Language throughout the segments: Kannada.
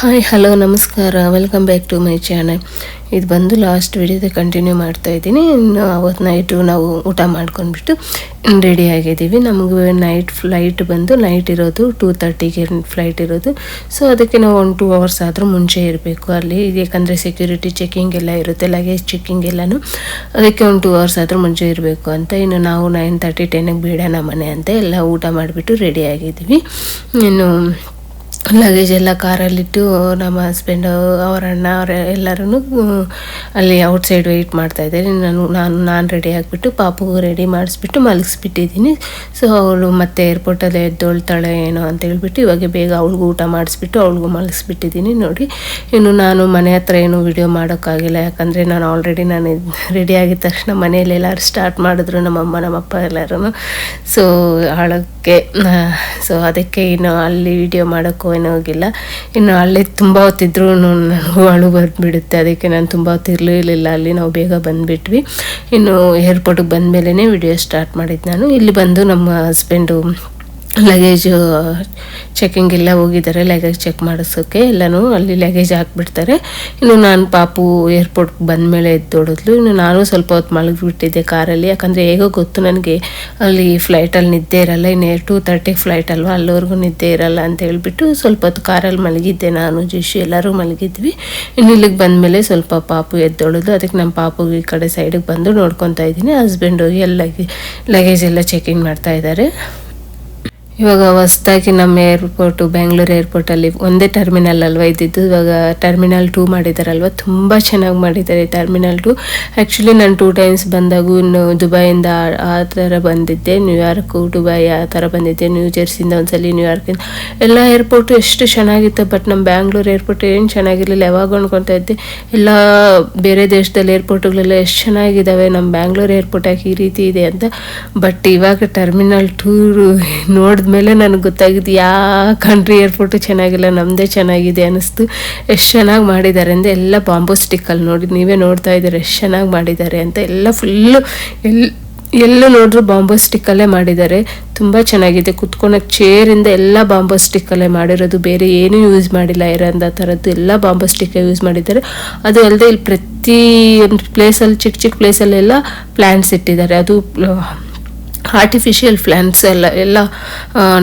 ಹಾಯ್ ಹಲೋ ನಮಸ್ಕಾರ. Welcome back to my channel ಇದು ಬಂದು ಲಾಸ್ಟ್ ವಿಡಿಯೋದ ಕಂಟಿನ್ಯೂ ಮಾಡ್ತಾ ಇದ್ದೀನಿ. ಇನ್ನು ಅವತ್ತು ನೈಟು ನಾವು ಊಟ ಮಾಡ್ಕೊಂಡ್ಬಿಟ್ಟು ರೆಡಿ ಆಗಿದ್ದೀವಿ. ನಮಗೆ ನೈಟ್ ಫ್ಲೈಟ್ ಬಂದು ನೈಟ್ ಇರೋದು ಟೂ ತರ್ಟಿಗೆ ಫ್ಲೈಟ್ ಇರೋದು. ಸೊ ಅದಕ್ಕೆ ನಾವು ಒನ್ ಟೂ ಅವರ್ಸ್ ಆದರೂ ಮುಂಚೆ ಇರಬೇಕು. ಅಲ್ಲಿ ಏಕೆಂದರೆ ಸೆಕ್ಯೂರಿಟಿ ಚೆಕಿಂಗ್ ಎಲ್ಲ ಇರುತ್ತೆ ಲಗೇಜ್ ಚೆಕಿಂಗ್ ಎಲ್ಲನೂ. ಅದಕ್ಕೆ ಒಂದು ಟೂ ಅವರ್ಸ್ ಆದರೂ ಮುಂಚೆ ಇರಬೇಕು ಅಂತ. ಇನ್ನು ನಾವು ನೈನ್ ತರ್ಟಿ ಟೆನ್ಗೆ ನಮ್ಮ ಮನೆ ಅಂತ ಎಲ್ಲ ಊಟ ಮಾಡಿಬಿಟ್ಟು ರೆಡಿ ಆಗಿದ್ದೀವಿ. ಇನ್ನು ಲಗೇಜ್ ಎಲ್ಲ ಕಾರಲ್ಲಿಟ್ಟು ನಮ್ಮ ಹಸ್ಬೆಂಡ್ ಅವರ ಅಣ್ಣ, ಅವರ ಎಲ್ಲರೂ ಅಲ್ಲಿ ಔಟ್ಸೈಡ್ ವೆಯ್ಟ್ ಮಾಡ್ತಾ ಇದ್ದಾರೆ ನಾನು ನಾನು ನಾನು ರೆಡಿ ಆಗಿಬಿಟ್ಟು ಪಾಪುಗೂ ರೆಡಿ ಮಾಡಿಸ್ಬಿಟ್ಟು ಮಲಗಿಸ್ಬಿಟ್ಟಿದ್ದೀನಿ. ಸೊ ಅವಳು ಮತ್ತೆ ಏರ್ಪೋರ್ಟಲ್ಲಿ ಎದ್ದೊಳ್ತಾಳೆ ಏನೋ ಅಂತ ಹೇಳ್ಬಿಟ್ಟು ಇವಾಗ ಬೇಗ ಅವಳಿಗೂ ಊಟ ಮಾಡಿಸ್ಬಿಟ್ಟು ಅವಳಿಗೂ ಮಲಗಿಸ್ಬಿಟ್ಟಿದ್ದೀನಿ ನೋಡಿ. ಇನ್ನು ನಾನು ಮನೆ ಹತ್ರ ಏನು ವಿಡಿಯೋ ಮಾಡೋಕ್ಕಾಗಿಲ್ಲ. ಯಾಕಂದರೆ ನಾನು ಆಲ್ರೆಡಿ ನಾನು ರೆಡಿ ಆಗಿದ ತಕ್ಷಣ ಮನೇಲಿ ಎಲ್ಲರೂ ಸ್ಟಾರ್ಟ್ ಮಾಡಿದ್ರು ನಮ್ಮಮ್ಮ ನಮ್ಮಪ್ಪ ಎಲ್ಲರೂ ಸೊ ಹಾಳಕ್ಕೆ ಸೊ ಅದಕ್ಕೆ ಇನ್ನು ಅಲ್ಲಿ ವಿಡಿಯೋ ಮಾಡೋಕ್ಕೂ ಏನೂ ಹೋಗಿಲ್ಲ. ಇನ್ನು ಅಲ್ಲಿ ತುಂಬ ಹೊತ್ತಿದ್ರು ನನಗೂ ಅಳು ಬಂದುಬಿಡುತ್ತೆ ಅದಕ್ಕೆ ನಾನು ತುಂಬ ಹೊತ್ತು ಇರಲಿಲ್ಲ ಅಲ್ಲಿ ನಾವು ಬೇಗ ಬಂದುಬಿಟ್ವಿ. ಇನ್ನು ಏರ್ಪೋರ್ಟಿಗೆ ಬಂದ ಮೇಲೇ ವಿಡಿಯೋ ಸ್ಟಾರ್ಟ್ ಮಾಡಿದ್ದು ನಾನು. ಇಲ್ಲಿ ಬಂದು ನಮ್ಮ ಹಸ್ಬೆಂಡು ಲಗೇಜು ಚೆಕಿಂಗ್ ಎಲ್ಲ ಹೋಗಿದ್ದಾರೆ ಲಗೇಜ್ ಚೆಕ್ ಮಾಡಿಸೋಕ್ಕೆ ಎಲ್ಲನೂ ಅಲ್ಲಿ ಲಗೇಜ್ ಹಾಕ್ಬಿಡ್ತಾರೆ. ಇನ್ನು ನಾನು ಪಾಪು ಏರ್ಪೋರ್ಟ್ಗೆ ಬಂದ ಮೇಲೆ ಎದ್ದೋಡಿದ್ಲು. ಇನ್ನು ನಾನು ಸ್ವಲ್ಪ ಹೊತ್ತು ಮಲಗಿಬಿಟ್ಟಿದ್ದೆ ಕಾರಲ್ಲಿ. ಯಾಕಂದರೆ ಹೇಗೋ ಗೊತ್ತು ನನಗೆ. ಅಲ್ಲಿ ಫ್ಲೈಟಲ್ಲಿ ನಿದ್ದೆ ಇರಲ್ಲ. ಇನ್ನು ಟೂ ತರ್ಟಿಗೆ ಫ್ಲೈಟ್ ಅಲ್ವಾ? ಅಲ್ಲಿವರೆಗೂ ನಿದ್ದೆ ಇರಲ್ಲ ಅಂತ ಹೇಳ್ಬಿಟ್ಟು ಸ್ವಲ್ಪ ಹೊತ್ತು ಕಾರಲ್ಲಿ ಮಲಗಿದ್ದೆ ನಾನು, ಜಿಶು. ಎಲ್ಲರೂ ಮಲಗಿದ್ವಿ. ಇನ್ನು ಇಲ್ಲಿಗೆ ಬಂದ ಮೇಲೆ ಸ್ವಲ್ಪ ಪಾಪು ಎದ್ದೋಳಿದ್ಲು ಅದಕ್ಕೆ ನಮ್ಮ ಪಾಪು ಈ ಕಡೆ ಸೈಡಿಗೆ ಬಂದು ನೋಡ್ಕೊತಾ ಇದ್ದೀನಿ. ಹಸ್ಬೆಂಡ್ ಹೋಗಿ ಎಲ್ಲ ಲಗೇಜ್ ಎಲ್ಲ ಚೆಕಿಂಗ್ ಮಾಡ್ತಾ ಇದ್ದಾರೆ. ಇವಾಗ ಹೊಸ್ದಾಗಿ ನಮ್ಮ ಏರ್ಪೋರ್ಟು ಬೆಂಗಳೂರು ಏರ್ಪೋರ್ಟಲ್ಲಿ ಒಂದೇ ಟರ್ಮಿನಲ್ ಅಲ್ವಾ ಇದ್ದಿದ್ದು, ಇವಾಗ ಟರ್ಮಿನಲ್ ಟೂ ಮಾಡಿದಾರಲ್ವ? ತುಂಬ ಚೆನ್ನಾಗಿ ಮಾಡಿದ್ದಾರೆ ಟರ್ಮಿನಲ್ ಟು ಆ್ಯಕ್ಚುಲಿ ನಾನು ಟೂ ಟೈಮ್ಸ್ ಬಂದಾಗೂ ದುಬೈಯಿಂದ ಆ- ಥರ ಬಂದಿದ್ದೆ. ನ್ಯೂಯಾರ್ಕು ದುಬೈ ಆ ಥರ ಬಂದಿದ್ದೆ. ನ್ಯೂ ಜೆರ್ಸಿಯಿಂದ ಒಂದ್ಸಲಿ ನ್ಯೂಯಾರ್ಕಿಂದ ಎಲ್ಲ ಏರ್ಪೋರ್ಟು ಎಷ್ಟು ಚೆನ್ನಾಗಿತ್ತು ಬಟ್ ನಮ್ಮ ಬ್ಯಾಂಗ್ಳೂರು ಏರ್ಪೋರ್ಟ್ ಏನು ಚೆನ್ನಾಗಿರಲಿಲ್ಲ. ಯಾವಾಗ ಅನ್ಕೊತಾ ಇದ್ದೆ, ಎಲ್ಲ ಬೇರೆ ದೇಶದಲ್ಲಿ ಏರ್ಪೋರ್ಟ್ಗಳೆಲ್ಲ ಎಷ್ಟು ಚೆನ್ನಾಗಿದ್ದಾವೆ ನಮ್ಮ ಬ್ಯಾಂಗ್ಳೂರು ಏರ್ಪೋರ್ಟ್ ಯಾಕೆ ಈ ರೀತಿ ಇದೆ ಅಂತ. ಬಟ್ ಇವಾಗ ಟರ್ಮಿನಲ್ ಟೂರು ನೋಡಿದ್ಮೇಲೆ ನನಗೆ ಗೊತ್ತಾಗಿದ್ದು ಯಾವ ಕಂಟ್ರಿ ಏರ್ಪೋರ್ಟು ಚೆನ್ನಾಗಿಲ್ಲ ನಮ್ಮದೇ ಚೆನ್ನಾಗಿದೆ ಅನ್ನಿಸ್ತು. ಎಷ್ಟು ಚೆನ್ನಾಗಿ ಮಾಡಿದ್ದಾರೆ ಅಂದರೆ ಎಲ್ಲ ಬಾಂಬೋ ಸ್ಟಿಕ್ಕಲ್ಲಿ ನೋಡಿ, ನೀವೇ ನೋಡ್ತಾ ಇದ್ದೀರ ಎಷ್ಟು ಚೆನ್ನಾಗಿ ಮಾಡಿದ್ದಾರೆ ಅಂತ. ಎಲ್ಲ ಫುಲ್ಲು ಎಲ್, ಎಲ್ಲೂ ನೋಡಿದ್ರು ಬಾಂಬೋ ಸ್ಟಿಕ್ಕಲ್ಲೇ ಮಾಡಿದ್ದಾರೆ. ತುಂಬ ಚೆನ್ನಾಗಿದೆ. ಕುತ್ಕೊಳಕ್ಕೆ ಚೇರಿಂದ ಎಲ್ಲ ಬಾಂಬೋ ಸ್ಟಿಕ್ಕಲ್ಲೇ ಮಾಡಿರೋದು. ಬೇರೆ ಏನೂ ಯೂಸ್ ಮಾಡಿಲ್ಲ ಇರೋಂಥ ಥರದ್ದು. ಎಲ್ಲ ಬಾಂಬೋ ಸ್ಟಿಕ್ಕೇ ಯೂಸ್ ಮಾಡಿದ್ದಾರೆ. ಅದು ಅಲ್ಲದೆ ಇಲ್ಲಿ ಪ್ರತಿ ಪ್ಲೇಸಲ್ಲಿ ಚಿಕ್ಕ ಚಿಕ್ಕ ಪ್ಲೇಸಲ್ಲೆಲ್ಲ ಪ್ಲ್ಯಾಂಟ್ಸ್ ಇಟ್ಟಿದ್ದಾರೆ. ಅದು ಆರ್ಟಿಫಿಷಿಯಲ್ ಪ್ಲ್ಯಾಂಟ್ಸ್ ಎಲ್ಲ ಎಲ್ಲ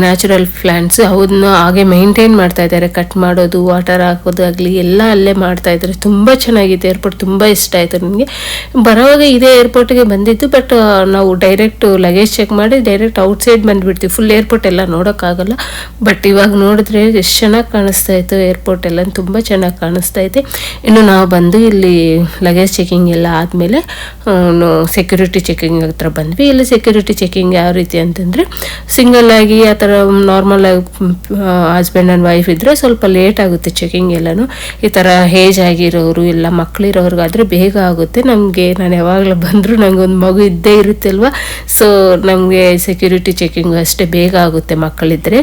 ನ್ಯಾಚುರಲ್ ಪ್ಲ್ಯಾಂಟ್ಸ್ ಅವನ್ನ ಹಾಗೆ ಮೇಂಟೈನ್ ಮಾಡ್ತಾ ಇದ್ದಾರೆ. ಕಟ್ ಮಾಡೋದು ವಾಟರ್ ಹಾಕೋದು ಆಗಲಿ, ಎಲ್ಲ ಅಲ್ಲೇ ಮಾಡ್ತಾ ಇದ್ದಾರೆ. ತುಂಬ ಚೆನ್ನಾಗಿದೆ ಏರ್ಪೋರ್ಟ್ ತುಂಬ ಇಷ್ಟ ಆಯಿತು ನನಗೆ. ಬರೋವಾಗ ಇದೇ ಏರ್ಪೋರ್ಟ್ಗೆ ಬಂದಿದ್ದು ಬಟ್ ನಾವು ಡೈರೆಕ್ಟ್ ಲಗೇಜ್ ಚೆಕ್ ಮಾಡಿ ಡೈರೆಕ್ಟ್ ಔಟ್ಸೈಡ್ ಬಂದುಬಿಡ್ತೀವಿ. ಫುಲ್ ಏರ್ಪೋರ್ಟ್ ಎಲ್ಲ ನೋಡೋಕ್ಕಾಗಲ್ಲ. ಬಟ್ ಇವಾಗ ನೋಡಿದ್ರೆ ಎಷ್ಟು ಚೆನ್ನಾಗಿ ಕಾಣಿಸ್ತಾ ಇತ್ತು ಏರ್ಪೋರ್ಟ್ ಎಲ್ಲ. ತುಂಬ ಚೆನ್ನಾಗಿ ಕಾಣಿಸ್ತಾ ಇದೆ. ಇನ್ನು ನಾವು ಬಂದು ಇಲ್ಲಿ ಲಗೇಜ್ ಚೆಕಿಂಗ್ ಎಲ್ಲ ಆದಮೇಲೆ ಸೆಕ್ಯೂರಿಟಿ ಚೆಕಿಂಗ್ ಹತ್ರ ಬಂದ್ವಿ. ಇಲ್ಲಿ ಸೆಕ್ಯೂರಿಟಿ ಚೆಕಿಂಗ್ ಯಾವ ರೀತಿ ಅಂತಂದರೆ ಸಿಂಗಲ್ ಆಗಿ ಆ ಥರ ನಾರ್ಮಲ್ ಆಗಿ ಹಸ್ಬೆಂಡ್ ಆ್ಯಂಡ್ ವೈಫ್ ಇದ್ದರೆ ಸ್ವಲ್ಪ ಲೇಟ್ ಆಗುತ್ತೆ ಚೆಕ್ಕಿಂಗ್ ಎಲ್ಲನೂ. ಈ ಥರ ಏಜ್ ಆಗಿರೋರು ಇಲ್ಲ ಮಕ್ಕಳಿರೋರ್ಗಾದರೆ ಬೇಗ ಆಗುತ್ತೆ. ನಮಗೆ, ನಾನು ಯಾವಾಗಲೂ ಬಂದರೂ ಒಂದು ಮಗು ಇದ್ದೇ ಇರುತ್ತೆ ಅಲ್ವಾ ಸೊ ನಮಗೆ ಸೆಕ್ಯೂರಿಟಿ ಚೆಕಿಂಗ್ ಅಷ್ಟೇ ಬೇಗ ಆಗುತ್ತೆ ಮಕ್ಕಳಿದ್ದರೆ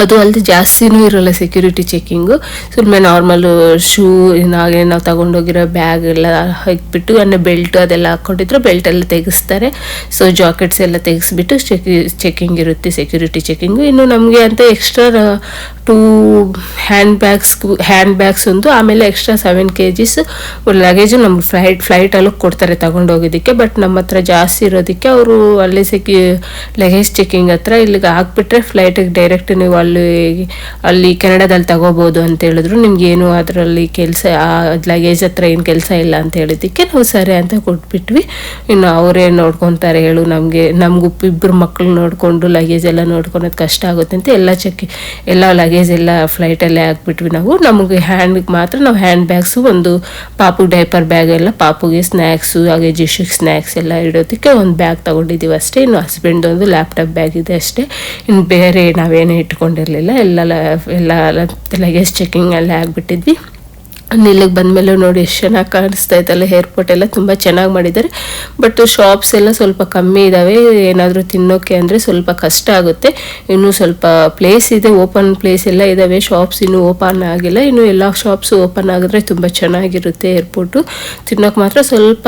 ಅದು ಅಲ್ಲದೆ ಜಾಸ್ತಿನೂ ಇರೋಲ್ಲ ಸೆಕ್ಯೂರಿಟಿ ಚೆಕ್ಕಿಂಗು ಸುಮ್ಮನೆ ನಾರ್ಮಲ್ ಶೂ ಹಾಗೆ ನಾವು ತಗೊಂಡೋಗಿರೋ ಬ್ಯಾಗ್ ಎಲ್ಲ ಹಾಕ್ಬಿಟ್ಟು ಅನ್ನೋ ಬೆಲ್ಟು ಅದೆಲ್ಲ ಹಾಕ್ಕೊಂಡಿದ್ರು ಬೆಲ್ಟ್ ಎಲ್ಲ ತೆಗೆಸ್ತಾರೆ. ಸೊ ಜಾಕೆಟ್ಸ್ ಎಲ್ಲ ತೆಗೆಸ್ಬಿಟ್ಟು ಚೆಕಿ ಚೆಕ್ಕಿಂಗ್ ಇರುತ್ತೆ ಸೆಕ್ಯೂರಿಟಿ ಚೆಕ್ಕಿಂಗು ಇನ್ನು ನಮಗೆ ಅಂತ extra two hand bags hand bags ಒಂದು, ಆಮೇಲೆ extra seven K Gs luggage ನಮ್ಗೆ ಫ್ಲೈಟ್ ಫ್ಲೈಟಲ್ಲೂ ಕೊಡ್ತಾರೆ ತಗೊಂಡೋಗೋದಕ್ಕೆ ಬಟ್ ನಮ್ಮ ಹತ್ರ ಜಾಸ್ತಿ ಇರೋದಕ್ಕೆ ಅವರು ಅಲ್ಲಿ ಸೆಕ್ಯೂ ಲಗೇಜ್ ಚೆಕ್ಕಿಂಗ್ ಹತ್ರ ಇಲ್ಲಿಗೆ ಹಾಕ್ಬಿಟ್ರೆ ಫ್ಲೈಟಿಗೆ ಡೈರೆಕ್ಟ್ ನೀವು ಅಲ್ಲಿ ಅಲ್ಲಿ ಕೆನಡಾದಲ್ಲಿ ತಗೋಬೋದು ಅಂತ ಹೇಳಿದ್ರು. ನಿಮ್ಗೆ ಏನು ಅದರಲ್ಲಿ ಕೆಲಸ ಲಗೇಜ್ ಹತ್ರ ಏನು ಕೆಲಸ ಇಲ್ಲ ಅಂತ ಹೇಳಿದ್ದಕ್ಕೆ ನಾವು ಸರಿ ಅಂತ ಕೊಟ್ಬಿಟ್ವಿ. ಇನ್ನು ಅವರೇ ನೋಡ್ಕೊತಾರೆ, ಹೇಳು ನಮಗೆ, ನಮ್ಗೆ ಇಬ್ಬರು ಮಕ್ಕಳು ನೋಡಿಕೊಂಡು ಲಗೇಜ್ ಎಲ್ಲ ನೋಡ್ಕೊಳೋದು ಕಷ್ಟ ಆಗುತ್ತೆ ಅಂತ ಎಲ್ಲ ಚೆಕ್ ಎಲ್ಲ ಲಗೇಜ್ ಎಲ್ಲ ಫ್ಲೈಟಲ್ಲೇ ಹಾಕ್ಬಿಟ್ವಿ ನಾವು. ನಮಗೆ ಹ್ಯಾಂಡ್ಗೆ ಮಾತ್ರ ನಾವು ಹ್ಯಾಂಡ್ ಬ್ಯಾಗ್ಸು ಒಂದು ಪಾಪು ಡೈಪರ್ ಬ್ಯಾಗ್ ಎಲ್ಲ, ಪಾಪುಗೆ ಸ್ನ್ಯಾಕ್ಸು ಹಾಗೆ ಜಿಶಿಗೆ ಸ್ನ್ಯಾಕ್ಸ್ ಎಲ್ಲ ಇಡೋದಕ್ಕೆ ಒಂದು ಬ್ಯಾಗ್ ತೊಗೊಂಡಿದ್ದೀವಿ ಅಷ್ಟೇ. ಇನ್ನು ಹಸ್ಬೆಂಡ್ ಒಂದು ಲ್ಯಾಪ್ಟಾಪ್ ಬ್ಯಾಗ್ ಇದೆ ಅಷ್ಟೇ. ಇನ್ನು ಬೇರೆ ನಾವೇನು ಇಟ್ಕೊಂಡಿರಲಿಲ್ಲ ಎಲ್ಲ ಎಲ್ಲ ಲಗೇಜ್ ಚೆಕಿಂಗ್ ಎಲ್ಲ ಆಗಿಬಿಟ್ಟಿದ್ವಿ. ಇಲ್ಲಿಗೆ ಬಂದಮೇಲೆ ನೋಡಿ ಎಷ್ಟು ಚೆನ್ನಾಗಿ ಕಾಣಿಸ್ತಾ ಇತ್ತಲ್ಲ ಏರ್ಪೋರ್ಟ್ ಎಲ್ಲ ತುಂಬ ಚೆನ್ನಾಗಿ ಮಾಡಿದ್ದಾರೆ. ಬಟ್ ಶಾಪ್ಸ್ ಎಲ್ಲ ಸ್ವಲ್ಪ ಕಮ್ಮಿ ಇದ್ದಾವೆ ಏನಾದರೂ ತಿನ್ನೋಕ್ಕೆ ಅಂದರೆ ಸ್ವಲ್ಪ ಕಷ್ಟ ಆಗುತ್ತೆ. ಇನ್ನೂ ಸ್ವಲ್ಪ ಪ್ಲೇಸ್ ಇದೆ ಓಪನ್ ಪ್ಲೇಸ್ ಎಲ್ಲ ಇದ್ದಾವೆ ಶಾಪ್ಸ್ ಇನ್ನೂ ಓಪನ್ ಆಗಿಲ್ಲ. ಇನ್ನು ಎಲ್ಲ ಶಾಪ್ಸು ಓಪನ್ ಆಗಿದ್ರೆ ತುಂಬ ಚೆನ್ನಾಗಿರುತ್ತೆ ಏರ್ಪೋರ್ಟು ತಿನ್ನೋಕೆ ಮಾತ್ರ ಸ್ವಲ್ಪ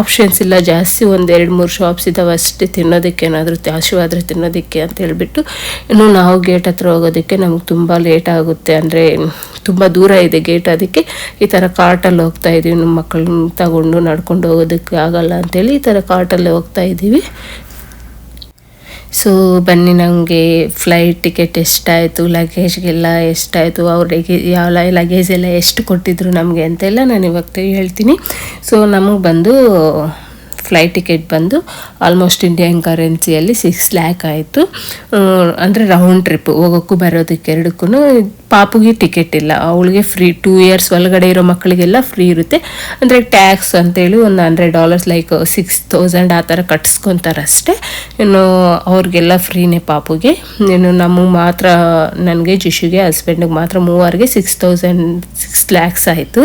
ಆಪ್ಷನ್ಸ್ ಇಲ್ಲ, ಜಾಸ್ತಿ ಒಂದು ಎರಡು ಮೂರು ಶಾಪ್ಸ್ ಇದ್ದಾವೆ ಅಷ್ಟೇ ತಿನ್ನೋದಕ್ಕೆ, ಏನಾದರೂ ಹಸಿವಾದರೆ ತಿನ್ನೋದಕ್ಕೆ ಅಂತ ಹೇಳ್ಬಿಟ್ಟು. ಇನ್ನು ನಾವು ಗೇಟ್ ಹತ್ರ ಹೋಗೋದಕ್ಕೆ ನಮ್ಗೆ ತುಂಬ ಲೇಟ್ ಆಗುತ್ತೆ, ಅಂದರೆ ತುಂಬ ದೂರ ಇದೆ ಗೇಟ್ ಅದಕ್ಕೆ. ಈ ಥರ ಕಾರ್ಟಲ್ಲಿ ಹೋಗ್ತಾ ಇದ್ದೀವಿ ನಮ್ಮ ಮಕ್ಕಳನ್ನ ತಗೊಂಡು ನಡ್ಕೊಂಡು ಹೋಗೋದಕ್ಕೆ ಆಗಲ್ಲ ಅಂತೇಳಿ ಈ ಥರ ಕಾರ್ಟಲ್ಲಿ ಹೋಗ್ತಾ ಇದ್ದೀವಿ ಸೊ ಬನ್ನಿ ನನಗೆ ಫ್ಲೈಟ್ ಟಿಕೆಟ್ ಎಷ್ಟಾಯಿತು ಲಗೇಜ್ಗೆಲ್ಲ ಎಷ್ಟಾಯಿತು ಅವ್ರಿಗೆ ಯಾವ ಲಗೇಜ್ ಎಲ್ಲ ಎಷ್ಟು ಕೊಟ್ಟಿದ್ರು ನಮಗೆ ಅಂತೆಲ್ಲ ನಾನು ಇವಾಗ ಹೇಳ್ತೀನಿ. ಸೊ ನಮಗೆ ಬಂದು ಫ್ಲೈಟ್ ಟಿಕೆಟ್ ಬಂದು ಆಲ್ಮೋಸ್ಟ್ ಇಂಡಿಯನ್ ಕರೆನ್ಸಿಯಲ್ಲಿ ಸಿಕ್ಸ್ ಲ್ಯಾಕ್ ಆಯಿತು. ಅಂದರೆ ರೌಂಡ್ ಟ್ರಿಪ್ ಹೋಗೋಕ್ಕೂ ಬರೋದಕ್ಕೆ ಎರಡಕ್ಕೂ ಪಾಪುಗೆ ಟಿಕೆಟ್ ಇಲ್ಲ. ಅವಳಿಗೆ ಫ್ರೀ ಟೂ ಇಯರ್ಸ್ ಒಳಗಡೆ ಇರೋ ಮಕ್ಕಳಿಗೆಲ್ಲ ಫ್ರೀ ಇರುತ್ತೆ. ಅಂದರೆ ಟ್ಯಾಕ್ಸ್ ಅಂತೇಳಿ ಒಂದು hundred dollars like six thousand ಆ ಥರ ಕಟ್ಸ್ಕೊತಾರೆ ಅಷ್ಟೇ ಇನ್ನು ಅವ್ರಿಗೆಲ್ಲ ಫ್ರೀನೇ ಪಾಪುಗೆ. ಇನ್ನು ನಮಗೆ ಮಾತ್ರ, ನನಗೆ, ಜಿಶುಗೆ ಹಸ್ಬೆಂಡಿಗೆ ಮಾತ್ರ ಮೂವರಿಗೆ ಸಿಕ್ಸ್ ತೌಸಂಡ್ ಸಿಕ್ಸ್ ಲ್ಯಾಕ್ಸ್ ಆಯಿತು.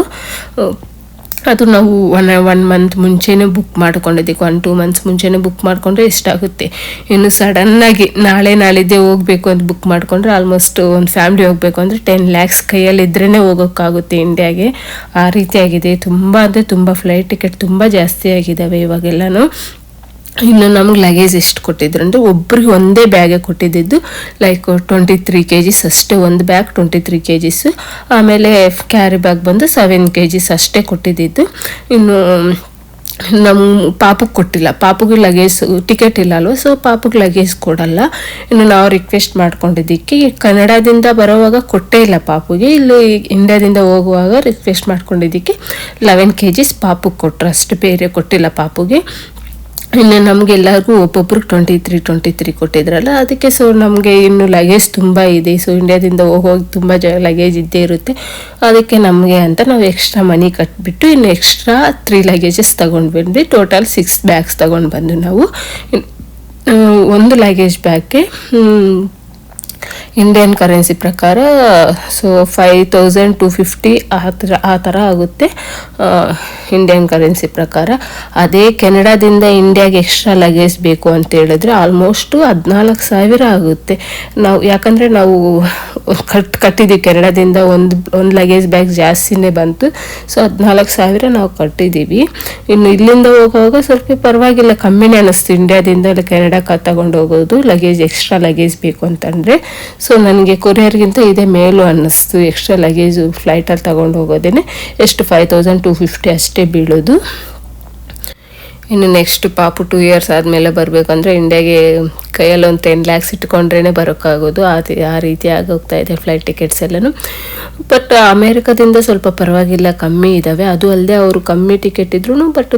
ಅದು ನಾವು ಒನ್ ಒನ್ ಮಂತ್ ಮುಂಚೆನೇ ಬುಕ್ ಮಾಡ್ಕೊಂಡಿದ್ದೀವಿ ಒನ್ ಟೂ ಮಂತ್ಸ್ ಮುಂಚೆನೇ ಬುಕ್ ಮಾಡಿಕೊಂಡ್ರೆ ಇಷ್ಟಾಗುತ್ತೆ ಇನ್ನು ಸಡನ್ನಾಗಿ ನಾಳೆ, ನಾಳಿದ್ದೇ ಹೋಗಬೇಕು ಅಂತ ಬುಕ್ ಮಾಡಿಕೊಂಡ್ರೆ ಆಲ್ಮೋಸ್ಟ್ ಒಂದು ಫ್ಯಾಮಿಲಿ ಹೋಗಬೇಕು ಅಂದರೆ ಟೆನ್ ಲ್ಯಾಕ್ಸ್ ಕೈಯಲ್ಲಿ ಇದ್ರೇ ಹೋಗೋಕ್ಕಾಗುತ್ತೆ ಇಂಡಿಯಾಗೆ ಆ ರೀತಿಯಾಗಿದೆ. ತುಂಬ ಅಂದರೆ ತುಂಬ ಫ್ಲೈಟ್ ಟಿಕೆಟ್ ತುಂಬ ಜಾಸ್ತಿ ಆಗಿದ್ದಾವೆ ಇವಾಗೆಲ್ಲನೂ. ಇನ್ನು ನಮ್ಗೆ ಲಗೇಜ್ ಎಷ್ಟು ಕೊಟ್ಟಿದ್ರು ಅಂದರೆ ಒಬ್ರಿಗೆ ಒಂದೇ ಬ್ಯಾಗೆ ಕೊಟ್ಟಿದ್ದಿದ್ದು like twenty three K Gs ಅಷ್ಟೇ, ಒಂದು bag twenty three K Gs ಆಮೇಲೆ ಕ್ಯಾರಿ ಬ್ಯಾಗ್ ಬಂದು ಸೆವೆನ್ ಕೆ ಜಿಸ್ ಅಷ್ಟೇ ಕೊಟ್ಟಿದ್ದಿದ್ದು. ಇನ್ನು ನಮ್ಮ ಪಾಪಕ್ಕೆ ಕೊಟ್ಟಿಲ್ಲ. ಪಾಪಗೆ ಲಗೇಜ್ ಟಿಕೆಟ್ ಇಲ್ಲ ಅಲ್ವ ಸೊ ಪಾಪಗೆ ಲಗೇಜ್ ಕೊಡಲ್ಲ. ಇನ್ನು ನಾವು ರಿಕ್ವೆಸ್ಟ್ ಮಾಡ್ಕೊಂಡಿದ್ದಕ್ಕೆ ಕನ್ನಡದಿಂದ ಬರೋವಾಗ ಕೊಟ್ಟೇ ಇಲ್ಲ ಪಾಪುಗೆ. ಇಲ್ಲಿ ಇಂಡಿಯಾದಿಂದ ಹೋಗುವಾಗ ರಿಕ್ವೆಸ್ಟ್ ಮಾಡ್ಕೊಂಡಿದ್ದಕ್ಕೆ ಲೆವೆನ್ ಕೆ ಜಿಸ್ ಪಾಪಗೆ ಕೊಟ್ಟರು ಅಷ್ಟು ಬೇರೆ ಕೊಟ್ಟಿಲ್ಲ ಪಾಪುಗೆ. ಇನ್ನು ನಮಗೆಲ್ಲರಿಗೂ ಒಬ್ಬೊಬ್ರಿಗೆ ಟ್ವೆಂಟಿ ತ್ರೀ ಟ್ವೆಂಟಿ ತ್ರೀ ಕೊಟ್ಟಿದ್ರಲ್ಲ, ಅದಕ್ಕೆ ಸೊ ನಮಗೆ ಇನ್ನು ಲಗೇಜ್ ತುಂಬ ಇದೆ. ಸೊ ಇಂಡಿಯಾದಿಂದ ಹೋಗೋಗಿ ತುಂಬ ಜ ಲಗೇಜ್ ಇದ್ದೇ ಇರುತ್ತೆ. ಅದಕ್ಕೆ ನಮಗೆ ಅಂತ ನಾವು ಎಕ್ಸ್ಟ್ರಾ ಮನಿ ಕಟ್ಬಿಟ್ಟು ಇನ್ನು ಎಕ್ಸ್ಟ್ರಾ ತ್ರೀ ಲಗೇಜಸ್ ತೊಗೊಂಡು ಬಂದ್ವಿ. ಟೋಟಲ್ ಸಿಕ್ಸ್ ಬ್ಯಾಗ್ಸ್ ತೊಗೊಂಡು ಬಂದು ನಾವು. ಒಂದು ಲಗೇಜ್ ಬ್ಯಾಗ್ಗೆ ಇಂಡಿಯನ್ ಕರೆನ್ಸಿ ಪ್ರಕಾರ so five thousand two fifty ಆ ಥರ ಆ ಥರ ಆಗುತ್ತೆ ಇಂಡಿಯನ್ ಕರೆನ್ಸಿ ಪ್ರಕಾರ. ಅದೇ ಕೆನಡಾದಿಂದ ಇಂಡಿಯಾಗೆ ಎಕ್ಸ್ಟ್ರಾ ಲಗೇಜ್ ಬೇಕು ಅಂತ ಹೇಳಿದ್ರೆ ಆಲ್ಮೋಸ್ಟು ಹದಿನಾಲ್ಕು ಸಾವಿರ ಆಗುತ್ತೆ. ನಾವು, ಯಾಕಂದರೆ ನಾವು ಕಟ್, ಕಟ್ಟಿದ್ದೀವಿ, ಕೆನಡಾದಿಂದ ಒಂದು ಒಂದು ಲಗೇಜ್ ಬ್ಯಾಗ್ ಜಾಸ್ತಿನೇ ಬಂತು. ಸೊ ಹದಿನಾಲ್ಕು ಸಾವಿರ ನಾವು ಕಟ್ಟಿದ್ದೀವಿ. ಇನ್ನು ಇಲ್ಲಿಂದ ಹೋಗುವಾಗ ಸ್ವಲ್ಪ ಪರವಾಗಿಲ್ಲ, ಕಮ್ಮಿನೇ ಅನ್ನಿಸ್ತು ಇಂಡಿಯಾದಿಂದ ಕೆನಡಾಕ್ಕೆ ತಗೊಂಡು ಹೋಗೋದು ಲಗೇಜ್ ಎಕ್ಸ್ಟ್ರಾ ಲಗೇಜ್ ಬೇಕು ಅಂತಂದರೆ. ಸೊ ನನಗೆ ಕೊರಿಯರ್ಗಿಂತ ಇದೇ ಮೇಲು ಅನ್ನಿಸ್ತು. ಎಕ್ಸ್ಟ್ರಾ ಲಗೇಜು ಫ್ಲೈಟಲ್ಲಿ ತಗೊಂಡು ಹೋಗೋದೇ ಎಷ್ಟು? ಫೈವ್ ತೌಸಂಡ್ ಟು ಫಿಫ್ಟಿ ಅಷ್ಟೇ ಬೀಳೋದು. ಇನ್ನು ನೆಕ್ಸ್ಟ್ ಪಾಪು ಟೂ ಇಯರ್ಸ್ ಆದಮೇಲೆ ಬರಬೇಕಂದ್ರೆ ಇಂಡಿಯಾಗೆ ಕೈಯಲ್ಲಿ ಒಂದು ಟೆನ್ ಲ್ಯಾಕ್ಸ್ ಇಟ್ಕೊಂಡ್ರೇ ಬರೋಕ್ಕಾಗೋದು. ಆ ಆ ರೀತಿ ಆಗೋಗ್ತಾ ಇದೆ ಫ್ಲೈಟ್ ಟಿಕೆಟ್ಸ್ ಎಲ್ಲನೂ. ಬಟ್ ಅಮೇರಿಕಾದಿಂದ ಸ್ವಲ್ಪ ಪರವಾಗಿಲ್ಲ, ಕಮ್ಮಿ ಇದ್ದಾವೆ ಅದು ಅಲ್ಲದೆ ಅವರು ಕಮ್ಮಿ ಟಿಕೆಟ್ ಇದ್ರು ಬಟ್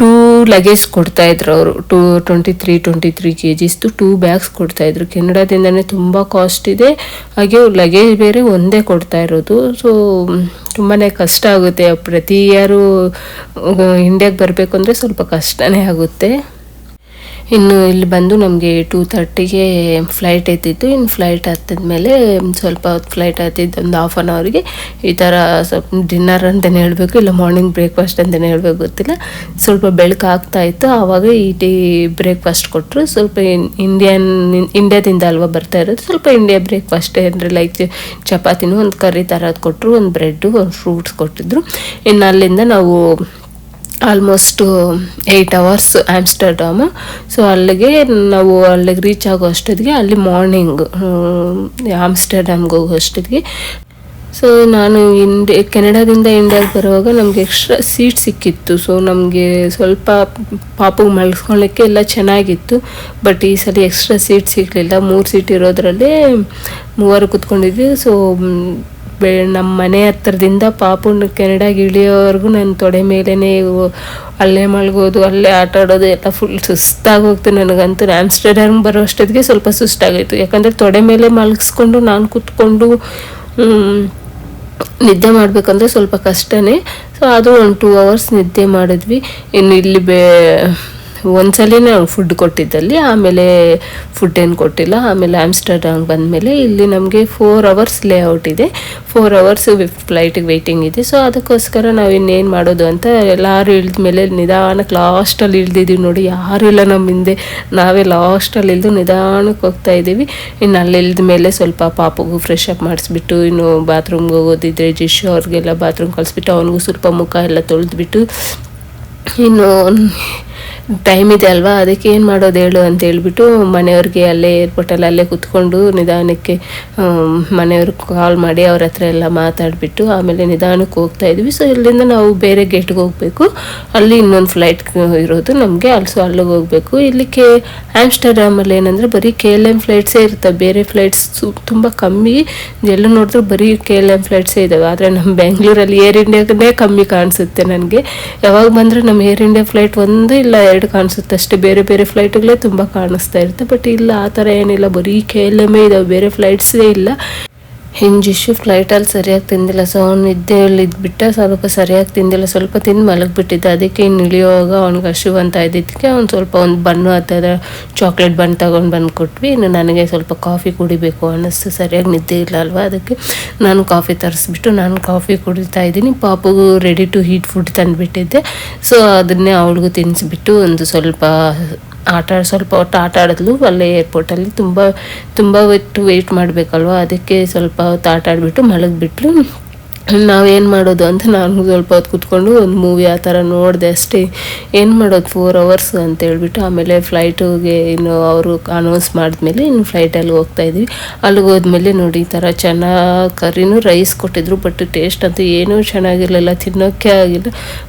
ಟೂ ಲಗೇಜ್ ಕೊಡ್ತಾ ಇದ್ರು ಅವರು. Two twenty three twenty three K ಜಿಸ್ದು two bags ಕೊಡ್ತಾಯಿದ್ರು ಕೆನಡಾದಿಂದನೇ ತುಂಬ ಕಾಸ್ಟ್ ಇದೆ. ಹಾಗೆ ಲಗೇಜ್ ಬೇರೆ ಒಂದೇ ಕೊಡ್ತಾ ಇರೋದು. ಸೊ ತುಂಬಾ ಕಷ್ಟ ಆಗುತ್ತೆ. ಪ್ರತಿ ಇಯರು ಇಂಡಿಯಾಗೆ ಬರಬೇಕು ಅಂದರೆ ಸ್ವಲ್ಪ ಕಷ್ಟನೇ ಆಗುತ್ತೆ. ಇನ್ನು ಇಲ್ಲಿ ಬಂದು ನಮಗೆ ಟೂ ತರ್ಟಿಗೆ ಫ್ಲೈಟ್ ಎತ್ತಿತ್ತು. ಇನ್ನು ಫ್ಲೈಟ್ ಹತ್ತಿದ್ಮೇಲೆ ಸ್ವಲ್ಪ ಹೊತ್ತು ಫ್ಲೈಟ್ ಹತ್ತಿದ್ದು ಒಂದು ಹಾಫ್ ಆನ್ ಅವರಿಗೆ ಈ ಥರ ಸ್ವಲ್ಪ ಡಿನ್ನರ್ ಅಂತಲೇ ಹೇಳಬೇಕು, ಇಲ್ಲ ಮಾರ್ನಿಂಗ್ ಬ್ರೇಕ್ಫಾಸ್ಟ್ ಅಂತಲೇ ಹೇಳಬೇಕು ಗೊತ್ತಿಲ್ಲ. ಸ್ವಲ್ಪ ಬೆಳಕು ಆಗ್ತಾ ಇತ್ತು. ಆವಾಗ ಈ ಟೀ ಬ್ರೇಕ್ಫಾಸ್ಟ್ ಕೊಟ್ಟರು ಸ್ವಲ್ಪ ಇಂಡಿಯನ್ ಇಂಡಿಯಾದಿಂದ ಅಲ್ವಾ ಬರ್ತಾ ಇರೋದು, ಸ್ವಲ್ಪ ಇಂಡಿಯಾ ಬ್ರೇಕ್ಫಾಸ್ಟ್ ಅಂದರೆ ಲೈಕ್ ಚಪಾತಿನೂ ಒಂದು ಕರಿ ಥರದ್ದು ಕೊಟ್ಟರು ಒಂದು ಬ್ರೆಡ್ಡು ಒಂದು ಫ್ರೂಟ್ಸ್ ಕೊಟ್ಟಿದ್ರು. ಇನ್ನು ಅಲ್ಲಿಂದ ನಾವು almost eight hours Amsterdam so ಅಲ್ಲಿಗೆ ನಾವು ಅಲ್ಲಿಗೆ ರೀಚ್ ಆಗೋ ಅಷ್ಟೊತ್ತಿಗೆ ಅಲ್ಲಿ ಮಾರ್ನಿಂಗ್ ಆಮ್ಸ್ಟರ್ಡಾಮ್ಗೆ ಹೋಗೋ ಅಷ್ಟೊತ್ತಿಗೆ ಸೊ ನಾನು ಇಂಡಿ ಕೆನಡಾದಿಂದ ಇಂಡಿಯಾಗೆ ಬರುವಾಗ ನಮಗೆ ಎಕ್ಸ್ಟ್ರಾ ಸೀಟ್ ಸಿಕ್ಕಿತ್ತು. ಸೊ ನಮಗೆ ಸ್ವಲ್ಪ ಪಾಪಗೆ ಮಲ್ಸ್ಕೊಳ್ಳೋಕ್ಕೆ ಎಲ್ಲ ಚೆನ್ನಾಗಿತ್ತು. ಬಟ್ ಈ ಸಲ ಎಕ್ಸ್ಟ್ರಾ ಸೀಟ್ ಸಿಗಲಿಲ್ಲ. ಮೂರು ಸೀಟ್ ಇರೋದ್ರಲ್ಲೇ ಮೂವರು ಕೂತ್ಕೊಂಡಿದ್ವಿ. ಸೊ ಬೆ ನಮ್ಮ ಮನೆ ಹತ್ರದಿಂದ ಪಾಪುನ ಕೆನಡಾಗಿ ಇಳಿಯೋವರೆಗೂ ನನ್ನ ತೊಡೆ ಮೇಲೇ ಅಲ್ಲೇ ಮಲ್ಗೋದು, ಅಲ್ಲೇ ಆಟ ಆಡೋದು, ಎಲ್ಲ ಫುಲ್ ಸುಸ್ತಾಗಿ ಹೋಗ್ತು ನನಗಂತೂ. ಆಮ್ಸ್ಟರ್ಡ್ಯಾಮ್ ಬರೋ ಅಷ್ಟೊತ್ತಿಗೆ ಸ್ವಲ್ಪ ಸುಸ್ತಾಗಿತ್ತು ಯಾಕಂದರೆ ತೊಡೆ ಮೇಲೆ ಮಲಗಿಸ್ಕೊಂಡು ನಾನು ಕೂತ್ಕೊಂಡು ನಿದ್ದೆ ಮಾಡಬೇಕಂದ್ರೆ ಸ್ವಲ್ಪ ಕಷ್ಟನೇ. ಸೊ ಅದು ಒಂದು ಟೂ ಅವರ್ಸ್ ನಿದ್ದೆ ಮಾಡಿದ್ವಿ. ಇನ್ನು ಇಲ್ಲಿ ಬೇ ಒಂದ್ಸಲಿನೇ ಅವ್ನು ಫುಡ್ ಕೊಟ್ಟಿದ್ದಲ್ಲಿ, ಆಮೇಲೆ ಫುಡ್ ಏನು ಕೊಟ್ಟಿಲ್ಲ, ಆಮೇಲೆ ಆಮ್ಸ್ಟರ್ಡಾಮ್ ಬಂದಮೇಲೆ ಇಲ್ಲಿ ನಮಗೆ ಫೋರ್ ಅವರ್ಸ್ ಲೇಔಟ್ ಇದೆ. ಫೋರ್ ಅವರ್ಸ್ ಫ್ಲೈಟಿಗೆ ವೆಯ್ಟಿಂಗ್ ಇದೆ. ಸೊ ಅದಕ್ಕೋಸ್ಕರ ನಾವು ಇನ್ನೇನು ಮಾಡೋದು ಅಂತ ಎಲ್ಲರೂ ಇಳಿದ ಮೇಲೆ ನಿಧಾನಕ್ಕೆ ಲಾಸ್ಟಲ್ಲಿ ಇಳ್ದಿದ್ದೀವಿ ನೋಡಿ, ಯಾರೂ ಇಲ್ಲ ನಮ್ಮ ಹಿಂದೆ. ನಾವೇ ಲಾಸ್ಟಲ್ಲಿ ಇಳಿದು ನಿಧಾನಕ್ಕೆ ಹೋಗ್ತಾ ಇದ್ದೀವಿ. ಇನ್ನು ಅಲ್ಲಿ ಇಳಿದ ಮೇಲೆ ಸ್ವಲ್ಪ ಪಾಪಗೂ ಫ್ರೆಶ್ ಅಪ್ ಮಾಡಿಸ್ಬಿಟ್ಟು, ಇನ್ನು ಬಾತ್ರೂಮ್ಗೆ ಹೋಗೋದಿದ್ರೆ ಜಿಶು ಅವ್ರಿಗೆಲ್ಲ ಬಾತ್ರೂಮ್ ಕಳಿಸ್ಬಿಟ್ಟು, ಅವನಿಗೂ ಸ್ವಲ್ಪ ಮುಖ ಎಲ್ಲ ತೊಳೆದ್ಬಿಟ್ಟು, ಇನ್ನು ಟೈಮ್ ಇದೆ ಅಲ್ವಾ? ಅದಕ್ಕೆ ಏನು ಮಾಡೋದು ಹೇಳು ಅಂತ ಹೇಳ್ಬಿಟ್ಟು ಮನೆಯವ್ರಿಗೆ ಅಲ್ಲೇ ಏರ್ಪೋರ್ಟಲ್ಲಿ ಅಲ್ಲೇ ಕುತ್ಕೊಂಡು ನಿಧಾನಕ್ಕೆ ಮನೆಯವ್ರಿಗೆ ಕಾಲ್ ಮಾಡಿ ಅವ್ರ ಹತ್ರ ಎಲ್ಲ ಮಾತಾಡಿಬಿಟ್ಟು ಆಮೇಲೆ ನಿಧಾನಕ್ಕೆ ಹೋಗ್ತಾ ಇದ್ವಿ. ಸೊ ಇಲ್ಲಿಂದ ನಾವು ಬೇರೆ ಗೇಟ್ಗೆ ಹೋಗಬೇಕು. ಅಲ್ಲಿ ಇನ್ನೊಂದು ಫ್ಲೈಟ್ ಇರೋದು ನಮಗೆ. ಅಲ್ಸು ಅಲ್ಲಿಗೆ ಹೋಗಬೇಕು. ಇಲ್ಲಿ ಕೆ ಆಮ್ಸ್ಟರ್ಡ್ಯಾಮಲ್ಲಿ ಏನಂದರೆ ಬರೀ ಕೆ ಎಲ್ ಎಂ ಫ್ಲೈಟ್ಸೇ ಇರ್ತವೆ ಬೇರೆ ಫ್ಲೈಟ್ಸ್ ತುಂಬ ಕಮ್ಮಿ. ಎಲ್ಲ ನೋಡಿದ್ರು ಬರೀ ಕೆ ಎಲ್ ಎಂ ಫ್ಲೈಟ್ಸೇ ಇದ್ದಾವೆ ಆದರೆ ನಮ್ಮ ಬೆಂಗಳೂರಲ್ಲಿ ಏರ್ ಇಂಡಿಯಾಗೇ ಕಮ್ಮಿ ಕಾಣಿಸುತ್ತೆ ನನಗೆ. ಯಾವಾಗ ಬಂದರೆ ನಮ್ಮ ಏರ್ ಇಂಡಿಯಾ ಫ್ಲೈಟ್ ಒಂದು ಇಲ್ಲ ಎರಡು ಕಾಣಿಸುತ್ತೆ ಅಷ್ಟೇ. ಬೇರೆ ಬೇರೆ ಫ್ಲೈಟ್ಗಳೇ ತುಂಬ ಕಾಣಿಸ್ತಾ ಇರುತ್ತೆ. ಬಟ್ ಇಲ್ಲ, ಆ ಥರ ಏನಿಲ್ಲ. ಬರೀ ಕೆ ಎಲ್ ಎಮ್ಮೇ ಇದಾವೆ. ಬೇರೆ ಫ್ಲೈಟ್ಸೇ ಇಲ್ಲ. ಹಿಂಜಿಶು ಫ್ಲೈಟಲ್ಲಿ ಸರಿಯಾಗಿ ತಿಂದಿಲ್ಲ. ಸೊ ಅವ್ನು ನಿದ್ದೆಯಲ್ಲಿ ಸ್ವಲ್ಪ ಸರಿಯಾಗಿ ತಿಂದಿಲ್ಲ. ಸ್ವಲ್ಪ ತಿಂದು ಮಲಗಿಬಿಟ್ಟಿದ್ದೆ. ಅದಕ್ಕೆ ಇನ್ನು ಇಳಿಯುವಾಗ ಅವ್ನಿಗೆ ಹಶು ಅಂತ ಇದ್ದಿದ್ದಕ್ಕೆ ಅವ್ನು ಸ್ವಲ್ಪ ಒಂದು ಬನ್ನು ಅಥವಾ ಚಾಕ್ಲೇಟ್ ಬನ್ ತಗೊಂಡು ಬಂದು ಕೊಟ್ವಿ ಇನ್ನು ನನಗೆ ಸ್ವಲ್ಪ ಕಾಫಿ ಕುಡಿಬೇಕು ಅನ್ನಿಸ್ತು. ಸರಿಯಾಗಿ ನಿದ್ದೆ ಇಲ್ಲ ಅಲ್ವಾ? ಅದಕ್ಕೆ ನಾನು ಕಾಫಿ ತರಿಸ್ಬಿಟ್ಟು ನಾನು ಕಾಫಿ ಕುಡಿತಾ ಇದ್ದೀನಿ. ಪಾಪಗೂ ರೆಡಿ ಟು ಹೀಟ್ ಫುಡ್ ತಂದುಬಿಟ್ಟಿದ್ದೆ. ಸೊ ಅದನ್ನೇ ಅವಳಿಗೂ ತಿನ್ನಿಸ್ಬಿಟ್ಟು ಒಂದು ಸ್ವಲ್ಪ ಆಟ ಸ್ವಲ್ಪ ಹೊತ್ತು ಆಟ ಆಡಿದ್ಲು, ಅಲ್ಲೇ ಏರ್ಪೋರ್ಟಲ್ಲಿ ತುಂಬ ತುಂಬ ಹೊತ್ತು ವೆಯ್ಟ್ ಮಾಡಬೇಕಲ್ವ, ಅದಕ್ಕೆ ಸ್ವಲ್ಪ ಹೊತ್ತು ಆಟ ಆಡಿಬಿಟ್ಟು ಮಲಗಿಬಿಟ್ಲು. ನಾವೇನು ಮಾಡೋದು ಅಂತ ನಾನು ಸ್ವಲ್ಪ ಹೊತ್ತು ಕೂತ್ಕೊಂಡು ಒಂದು ಮೂವಿ ಆ ಥರ ನೋಡಿದೆ ಅಷ್ಟೇ. ಏನು ಮಾಡೋದು? ಫೋರ್ ಅವರ್ಸ್ ಅಂತ ಹೇಳ್ಬಿಟ್ಟು ಆಮೇಲೆ ಫ್ಲೈಟಿಗೆ ಇನ್ನು ಅವರು ಅನೌನ್ಸ್ ಮಾಡಿದ್ಮೇಲೆ ಇನ್ನು ಫ್ಲೈಟಲ್ಲಿ ಹೋಗ್ತಾ ಇದ್ವಿ. ಅಲ್ಲಿಗೆ ಹೋದ್ಮೇಲೆ ನೋಡಿ ಈ ಥರ ಚೆನ್ನಾಗಿ ಕರಿನೂ ರೈಸ್ ಕೊಟ್ಟಿದ್ರು ಬಟ್ ಟೇಸ್ಟ್ ಅಂತೂ ಏನೂ ಚೆನ್ನಾಗಿರಲಿಲ್ಲ, ತಿನ್ನೋಕ್ಕೆ ಆಗಿಲ್ಲ.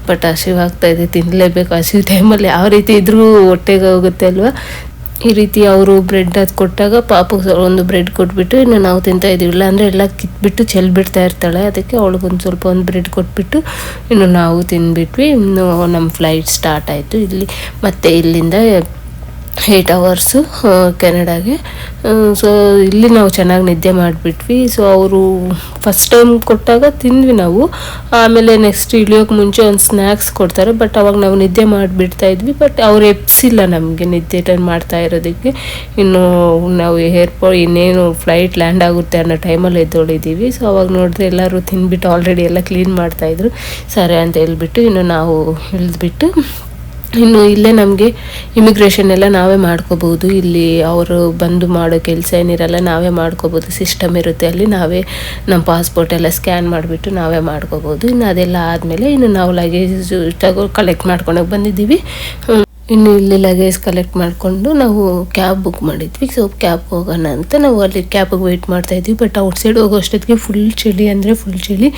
ಬಟ್ ಹಸಿವಾಗ್ತಾಯಿದೆ ತಿನ್ನಲೇಬೇಕು ಹಸಿವು ಟೈಮಲ್ಲಿ ಯಾವ ರೀತಿ ಇದ್ರೂ ಹೊಟ್ಟೆಗೆ ಹೋಗುತ್ತೆ ಅಲ್ವಾ? ಈ ರೀತಿ ಅವರು ಬ್ರೆಡ್ ಅದು ಕೊಟ್ಟಾಗ ಪಾಪಗೆ ಒಂದು ಬ್ರೆಡ್ ಕೊಟ್ಬಿಟ್ಟು ಇನ್ನು ನಾವು ತಿಂತಾ ಇದೀವಿ ಇಲ್ಲ ಅಂದರೆ ಎಲ್ಲ ಕಿತ್ಬಿಟ್ಟು ಚೆಲ್ಬಿಡ್ತಾ ಇರ್ತಾಳೆ. ಅದಕ್ಕೆ ಅವಳಿಗೊಂದು ಸ್ವಲ್ಪ ಒಂದು ಬ್ರೆಡ್ ಕೊಟ್ಬಿಟ್ಟು ಇನ್ನು ನಾವು ತಿನ್ಬಿಟ್ವಿ. ಇನ್ನು ನಮ್ಮ ಫ್ಲೈಟ್ ಸ್ಟಾರ್ಟ್ ಆಯಿತು. ಇಲ್ಲಿ ಮತ್ತೆ ಇಲ್ಲಿಂದ ಏಯ್ಟ್ ಅವರ್ಸು ಕೆನಡಾಗೆ ಸೊ ಇಲ್ಲಿ ನಾವು ಚೆನ್ನಾಗಿ ನಿದ್ದೆ ಮಾಡಿಬಿಟ್ವಿ. ಸೊ ಅವರು ಫಸ್ಟ್ ಟೈಮ್ ಕೊಟ್ಟಾಗ ತಿಂದ್ವಿ ನಾವು. ಆಮೇಲೆ ನೆಕ್ಸ್ಟ್ ಇಳಿಯೋಕೆ ಮುಂಚೆ ಒಂದು ಸ್ನ್ಯಾಕ್ಸ್ ಕೊಡ್ತಾರೆ ಬಟ್ ಅವಾಗ ನಾವು ನಿದ್ದೆ ಮಾಡಿಬಿಡ್ತಾ ಇದ್ವಿ. ಬಟ್ ಅವ್ರು ಎಪ್ಸಿಲ್ಲ ನಮಗೆ ನಿದ್ದೆ ಟೈಮ್ ಮಾಡ್ತಾ ಇರೋದಕ್ಕೆ. ಇನ್ನು ನಾವು ಏರ್ಪೋರ್ಟ್ ಇನ್ನೇನು ಫ್ಲೈಟ್ ಲ್ಯಾಂಡ್ ಆಗುತ್ತೆ ಅನ್ನೋ ಟೈಮಲ್ಲಿ ಎದ್ದೊಳಿದ್ದೀವಿ ಸೊ ಅವಾಗ ನೋಡಿದ್ರೆ ಎಲ್ಲರೂ ತಿಂದ್ಬಿಟ್ಟು ಆಲ್ರೆಡಿ ಎಲ್ಲ ಕ್ಲೀನ್ ಮಾಡ್ತಾಯಿದ್ರು ಸರಿ ಅಂತ ಹೇಳ್ಬಿಟ್ಟು, ಇನ್ನು ನಾವು ಇಳಿದ್ಬಿಟ್ಟು ಇನ್ನು ಇಲ್ಲೇ ನಮಗೆ ಇಮಿಗ್ರೇಷನ್ ಎಲ್ಲ ನಾವೇ ಮಾಡ್ಕೋಬೋದು ಇಲ್ಲಿ ಅವರು ಬಂದು ಮಾಡೋ ಕೆಲಸ ಏನಿರಲ್ಲ ನಾವೇ ಮಾಡ್ಕೋಬೋದು ಸಿಸ್ಟಮ್ ಇರುತ್ತೆ ಅಲ್ಲಿ ನಾವೇ ನಮ್ಮ ಪಾಸ್ಪೋರ್ಟ್ ಎಲ್ಲ ಸ್ಕ್ಯಾನ್ ಮಾಡಿಬಿಟ್ಟು ನಾವೇ ಮಾಡ್ಕೋಬೋದು ಇನ್ನು ಅದೆಲ್ಲ ಆದಮೇಲೆ ಇನ್ನು ನಾವು ಲಗೇಜ್ ತಗೋ ಕಲೆಕ್ಟ್ ಮಾಡ್ಕೊಂಡೋಗಿ ಬಂದಿದ್ದೀವಿ. ಇನ್ನು ಇಲ್ಲಿ ಲಗೇಜ್ ಕಲೆಕ್ಟ್ ಮಾಡಿಕೊಂಡು ನಾವು ಕ್ಯಾಬ್ ಬುಕ್ ಮಾಡಿದ್ವಿ. ಸೊ ಕ್ಯಾಬ್ ಹೋಗೋಣ ಅಂತ ನಾವು ಅಲ್ಲಿ ಕ್ಯಾಬಿಗೆ ವೆಯ್ಟ್ ಮಾಡ್ತಾ ಇದ್ವಿ. ಬಟ್ ಔಟ್ ಸೈಡ್ ಹೋಗೋ ಅಷ್ಟೊತ್ತಿಗೆ ಫುಲ್ ಚಳಿ ಅಂದರೆ ಫುಲ್ ಚಳಿ.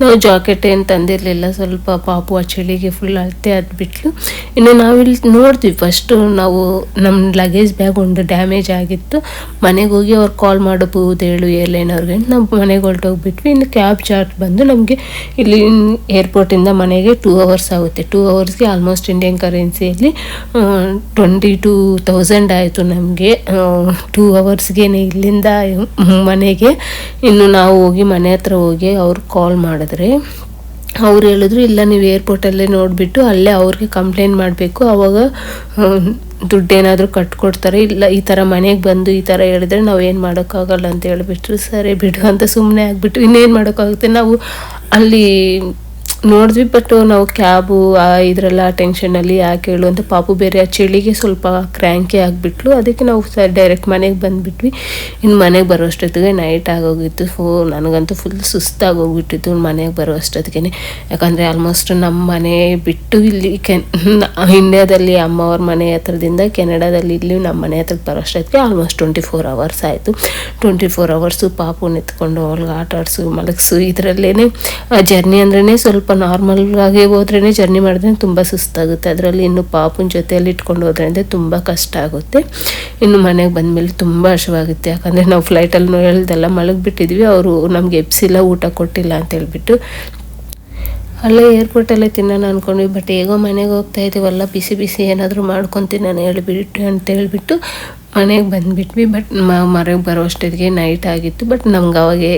ನಾವು ಜಾಕೆಟ್ ಏನು ತಂದಿರಲಿಲ್ಲ. ಸ್ವಲ್ಪ ಪಾಪು ಆ ಚಳಿಗೆ ಫುಲ್ ಅಳತೆ ಆದ್ಬಿಟ್ಲು. ಇನ್ನು ನಾವಿಲ್ಲಿ ನೋಡ್ತೀವಿ ಫಸ್ಟು ನಾವು ನಮ್ಮ ಲಗೇಜ್ ಬ್ಯಾಗ್ ಒಂದು ಡ್ಯಾಮೇಜ್ ಆಗಿತ್ತು. ಮನೆಗೆ ಹೋಗಿ ಅವ್ರು ಕಾಲ್ ಮಾಡಬಹುದು, ಹೇಳು ಏರ್ಲೈನ್ ನಾವು ಮನೆಗೆ ಹೊರಟೋಗ್ಬಿಟ್ವಿ. ಇನ್ನು ಕ್ಯಾಬ್ ಚಾರ್ಜ್ ಬಂದು ನಮಗೆ ಇಲ್ಲಿ ಏರ್ಪೋರ್ಟಿಂದ ಮನೆಗೆ ಟೂ ಅವರ್ಸ್ ಆಗುತ್ತೆ. ಟೂ ಅವರ್ಸ್ಗೆ ಆಲ್ಮೋಸ್ಟ್ ಇಂಡಿಯನ್ ಕರೆನ್ಸಿಯಲ್ಲಿ ಟ್ವೆಂಟಿ ಟೂ ತೌಸಂಡ್ ಆಯಿತು ನಮಗೆ. ಟೂ ಅವರ್ಸ್ಗೆ ಇಲ್ಲಿಂದ ಮನೆಗೆ. ಇನ್ನು ನಾವು ಹೋಗಿ ಮನೆ ಹತ್ರ ಹೋಗಿ ಅವ್ರು ಕಾಲ್ ಮಾಡಿದ್ರೆ. ಅವ್ರು ಹೇಳಿದ್ರು, ಇಲ್ಲ, ನೀವು ಏರ್ಪೋರ್ಟಲ್ಲೇ ನೋಡಿಬಿಟ್ಟು ಅಲ್ಲೇ ಅವ್ರಿಗೆ ಕಂಪ್ಲೇಂಟ್ ಮಾಡಬೇಕು. ಅವಾಗ ದುಡ್ಡೇನಾದರೂ ಕಟ್ಕೊಡ್ತಾರೆ. ಇಲ್ಲ, ಈ ಥರ ಮನೆಗೆ ಬಂದು ಈ ಥರ ಹೇಳಿದ್ರೆ ನಾವು ಏನು ಮಾಡೋಕ್ಕಾಗಲ್ಲ ಅಂತ ಹೇಳಿಬಿಟ್ರು. ಸರಿ ಬಿಡು ಅಂತ ಸುಮ್ಮನೆ ಆಗಿಬಿಟ್ಟು ಇನ್ನೇನು ಮಾಡೋಕ್ಕಾಗುತ್ತೆ? ನಾವು ಅಲ್ಲಿ ನೋಡಿದ್ವಿ ಬಟ್ ನಾವು ಕ್ಯಾಬು ಇದರೆಲ್ಲ ಟೆನ್ಷನಲ್ಲಿ ಯಾಕೆ ಹೇಳು ಅಂತ ಪಾಪು ಬೇರೆ ಆ ಚಳಿಗೆ ಸ್ವಲ್ಪ ಕ್ರ್ಯಾಂಕಿ ಆಗಿಬಿಟ್ಲು. ಅದಕ್ಕೆ ನಾವು ಸರ್ ಡೈರೆಕ್ಟ್ ಮನೆಗೆ ಬಂದುಬಿಟ್ವಿ. ಇನ್ನು ಮನೆಗೆ ಬರೋ ಅಷ್ಟೊತ್ತಿಗೆ ನೈಟ್ ಆಗೋಗಿತ್ತು. ಫೋ ನನಗಂತೂ ಫುಲ್ ಸುಸ್ತಾಗಿ ಹೋಗ್ಬಿಟ್ಟಿತ್ತು ಮನೆಗೆ ಬರೋ ಅಷ್ಟೊತ್ತಿಗೆ ಯಾಕಂದರೆ ಆಲ್ಮೋಸ್ಟ್ ನಮ್ಮ ಮನೆ ಬಿಟ್ಟು ಇಲ್ಲಿ ಕೆನ್ ಇಂಡಿಯಾದಲ್ಲಿ ಅಮ್ಮವ್ರ ಮನೆ ಹತ್ರದಿಂದ ಕೆನಡಾದಲ್ಲಿ ಇಲ್ಲಿ ನಮ್ಮ ಮನೆ ಹತ್ರಕ್ಕೆ ಬರೋಷ್ಟೊತ್ತಿಗೆ ಆಲ್ಮೋಸ್ಟ್ ಟ್ವೆಂಟಿ ಫೋರ್ ಅವರ್ಸ್ ಆಯಿತು. ಟ್ವೆಂಟಿ ಫೋರ್ ಅವರ್ಸು ಪಾಪು ನಿಂತ್ಕೊಂಡು ಅವ್ಳಿಗೆ ಆಟ ಆಡಿಸು, ಮಲಗಿಸು ಇದರಲ್ಲೇ ಜರ್ನಿ ಅಂದ್ರೇ ಸ್ವಲ್ಪ ನಾರ್ಮಲ್ ಆಗಿ ಹೋದ್ರೇ ಜರ್ನಿ ಮಾಡಿದ್ರೆ ತುಂಬ ಸುಸ್ತಾಗುತ್ತೆ. ಅದರಲ್ಲಿ ಇನ್ನು ಪಾಪನ ಜೊತೆಯಲ್ಲಿ ಇಟ್ಕೊಂಡು ಹೋದ್ರೆ ಅಂದರೆ ತುಂಬ ಕಷ್ಟ ಆಗುತ್ತೆ. ಇನ್ನು ಮನೆಗೆ ಬಂದಮೇಲೆ ತುಂಬ ಹಶವಾಗುತ್ತೆ. ಯಾಕಂದರೆ ನಾವು ಫ್ಲೈಟಲ್ಲಿ ಹೇಳ್ದೆಲ್ಲ, ಮಲಗಿಬಿಟ್ಟಿದ್ವಿ, ಅವರು ನಮಗೆ ಎಪ್ಸಿಲ್ಲ ಊಟ ಕೊಟ್ಟಿಲ್ಲ ಅಂತ ಹೇಳ್ಬಿಟ್ಟು. ಅಲ್ಲೇ ಏರ್ಪೋರ್ಟಲ್ಲೇ ತಿನ್ನೋಣ ಅಂದ್ಕೊಂಡ್ವಿ ಬಟ್ ಹೇಗೋ ಮನೆಗೆ ಹೋಗ್ತಾ ಇದ್ದೀವಲ್ಲ ಬಿಸಿ ಬಿಸಿ ಏನಾದರೂ ಮಾಡ್ಕೊಂಡು ನಾನು ಹೇಳಿಬಿಟ್ಟು, ಅಂತ ಹೇಳ್ಬಿಟ್ಟು ಮನೆಗೆ ಬಂದುಬಿಟ್ವಿ ಬಟ್ ಮರೆಗೆ ಬರೋ ಅಷ್ಟೊತ್ತಿಗೆ ನೈಟ್ ಆಗಿತ್ತು ಬಟ್ ನಮ್ಗೆ ಅವಾಗೆ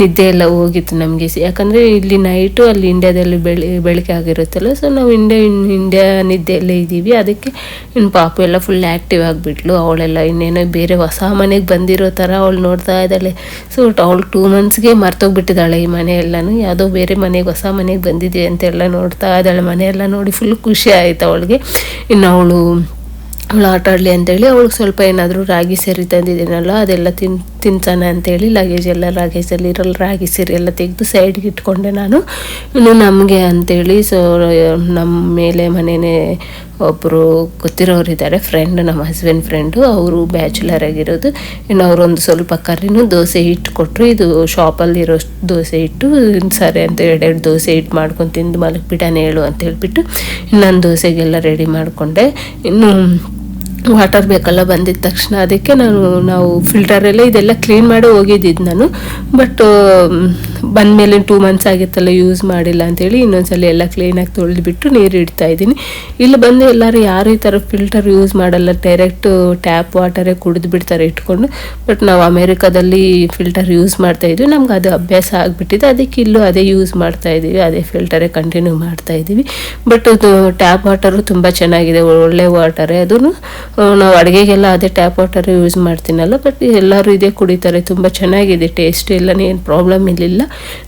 ನಿದ್ದೆ ಎಲ್ಲ ಹೋಗಿತ್ತು ನಮಗೆ. ಯಾಕಂದರೆ ಇಲ್ಲಿ ನೈಟು ಅಲ್ಲಿ ಇಂಡ್ಯಾದಲ್ಲಿ ಬೆಳಿ, ಬೆಳಗ್ಗೆ ಆಗಿರುತ್ತಲ್ಲ ಸೊ ನಾವು ಇಂಡಿಯಾ ಇಂಡ್ಯಾ ನಿದ್ದೆಯಲ್ಲೇ ಇದ್ದೀವಿ. ಅದಕ್ಕೆ ಇನ್ನು ಪಾಪು ಎಲ್ಲ ಫುಲ್ ಆ್ಯಕ್ಟಿವ್ ಆಗಿಬಿಟ್ಲು. ಅವಳೆಲ್ಲ ಇನ್ನೇನೋ ಬೇರೆ ಹೊಸ ಮನೆಗೆ ಬಂದಿರೋ ಥರ ಅವಳು ನೋಡ್ತಾ ಇದ್ದಾಳೆ. ಸೊ ಅವಳು ಟೂ ಮಂತ್ಸ್ಗೆ ಮರ್ತೋಗ್ಬಿಟ್ಟಿದ್ದಾಳೆ ಈ ಮನೆ ಎಲ್ಲನೂ. ಯಾವುದೋ ಬೇರೆ ಮನೆಗೆ, ಹೊಸ ಮನೆಗೆ ಬಂದಿದ್ವಿ ಅಂತೆಲ್ಲ ನೋಡ್ತಾ ಇದ್ದಾಳೆ. ಮನೆಯೆಲ್ಲ ನೋಡಿ ಫುಲ್ ಖುಷಿ ಆಯಿತು ಅವಳಿಗೆ. ಇನ್ನು ಅವಳು ಅವಳು ಆಟ ಆಡಲಿ ಅಂತೇಳಿ ಅವಳಿಗೆ ಸ್ವಲ್ಪ ಏನಾದರೂ ರಾಗಿ ಸೇರಿ ತಂದಿದ್ದೀನಲ್ಲ, ಅದೆಲ್ಲ ತಿನ್, ತಿನ್ಸೋಣ ಅಂತೇಳಿ ಲಗೇಜ್ ಎಲ್ಲ ಲಗೇಜಲ್ಲಿ ಇರಲ್ಲ ರಾಗಿ ಸೇರಿ ಎಲ್ಲ ತೆಗೆದು ಸೈಡ್ಗೆ ಇಟ್ಕೊಂಡೆ ನಾನು. ಇನ್ನು ನಮಗೆ ಅಂತೇಳಿ ಸೊ ನಮ್ಮ ಮೇಲೆ ಮನೆಯೇ ಒಬ್ಬರು ಗೊತ್ತಿರೋರಿದ್ದಾರೆ ಫ್ರೆಂಡ್ ನಮ್ಮ ಹಸ್ಬೆಂಡ್ ಫ್ರೆಂಡು ಅವರು ಬ್ಯಾಚುಲರ್ ಆಗಿರೋದು. ಇನ್ನು ಅವರೊಂದು ಸ್ವಲ್ಪ ಕರ್ರಿನೂ ದೋಸೆ ಹಿಟ್ಟು ಕೊಟ್ಟರು ಇದು ಶಾಪಲ್ಲಿರೋ ದೋಸೆ ಹಿಟ್ಟು ಸರಿ ಅಂತ ಎರಡೆರಡು ದೋಸೆ ಹಿಟ್ಟು ಮಾಡ್ಕೊಂಡು ತಿಂದು ಮಲಗಿಬಿಟ್ಟಾನೆ ಹೇಳು ಅಂತ ಹೇಳಿಬಿಟ್ಟು ನಾನು ದೋಸೆಗೆಲ್ಲ ರೆಡಿ ಮಾಡಿಕೊಂಡೆ. ಇನ್ನು ವಾಟರ್ ಬೇಕಲ್ಲ ಬಂದಿದ್ದ ತಕ್ಷಣ. ಅದಕ್ಕೆ ನಾನು ನಾವು ಫಿಲ್ಟರೆಲ್ಲ ಇದೆಲ್ಲ ಕ್ಲೀನ್ ಮಾಡಿ ಹೋಗಿದ್ದಿದ್ದು ನಾನು. ಬಟ್ ಬಂದಮೇಲೆ ಟೂ ಮಂತ್ಸ್ ಆಗಿತ್ತಲ್ಲ ಯೂಸ್ ಮಾಡಿಲ್ಲ ಅಂತೇಳಿ ಇನ್ನೊಂದ್ಸಲ ಎಲ್ಲ ಕ್ಲೀನಾಗಿ ತೊಳೆದ್ಬಿಟ್ಟು ನೀರು ಇಡ್ತಾ ಇದ್ದೀನಿ. ಇಲ್ಲಿ ಬಂದು ಎಲ್ಲರೂ ಯಾರು ಈ ಥರ ಫಿಲ್ಟರ್ ಯೂಸ್ ಮಾಡಲ್ಲ ಡೈರೆಕ್ಟ್ ಟ್ಯಾಪ್ ವಾಟರೇ ಕುಡಿದು ಬಿಡ್ತಾರೆ ಇಟ್ಕೊಂಡು. ಬಟ್ ನಾವು ಅಮೇರಿಕಾದಲ್ಲಿ ಫಿಲ್ಟರ್ ಯೂಸ್ ಮಾಡ್ತಾ ಇದ್ವಿ, ನಮ್ಗೆ ಅದು ಅಭ್ಯಾಸ ಆಗಿಬಿಟ್ಟಿದೆ. ಅದಕ್ಕೆ ಇಲ್ಲೂ ಅದೇ ಯೂಸ್ ಮಾಡ್ತಾ ಇದ್ದೀವಿ, ಅದೇ ಫಿಲ್ಟರೇ ಕಂಟಿನ್ಯೂ ಮಾಡ್ತಾ ಇದ್ದೀವಿ. ಬಟ್ ಅದು ಟ್ಯಾಪ್ ವಾಟರು ತುಂಬ ಚೆನ್ನಾಗಿದೆ, ಒಳ್ಳೆ ವಾಟರೇ ಅದು ನಾವು ಅಡುಗೆಗೆಲ್ಲ ಅದೇ ಟ್ಯಾಪ್ ವಾಟರ್ ಯೂಸ್ ಮಾಡ್ತೀನಲ್ಲ ಬಟ್ ಎಲ್ಲರೂ ಇದೇ ಕುಡಿತಾರೆ, ತುಂಬ ಚೆನ್ನಾಗಿದೆ ಟೇಸ್ಟ್ ಎಲ್ಲ, ಏನು ಪ್ರಾಬ್ಲಮ್ ಇರಲಿಲ್ಲ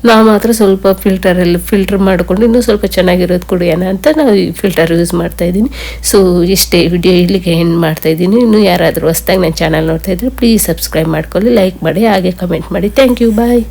ನಾವು ಮಾತ್ರ ಸ್ವಲ್ಪ ಫಿಲ್ಟರಲ್ಲಿ ಫಿಲ್ಟರ್ ಮಾಡಿಕೊಂಡು ಇನ್ನೂ ಸ್ವಲ್ಪ ಚೆನ್ನಾಗಿರೋದು ಕುಡಿಯೋಣ ಅಂತ ನಾವು ಈ ಫಿಲ್ಟರ್ ಯೂಸ್ ಮಾಡ್ತಾ ಇದ್ದೀನಿ. ಸೊ ಇಷ್ಟೇ ವಿಡಿಯೋ ಇಲ್ಲಿಗೆ ಎಂಡ್ ಮಾಡ್ತಾ ಇದ್ದೀನಿ. ಇನ್ನೂ ಯಾರಾದರೂ ಹೊಸ್ದಾಗಿ ನನ್ನ ಚಾನಲ್ ನೋಡ್ತಾ ಇದ್ರೆ ಪ್ಲೀಸ್ ಸಬ್ಸ್ಕ್ರೈಬ್ ಮಾಡ್ಕೊಳ್ಳಿ ಲೈಕ್ ಮಾಡಿ, ಹಾಗೆ ಕಮೆಂಟ್ ಮಾಡಿ. Thank you bye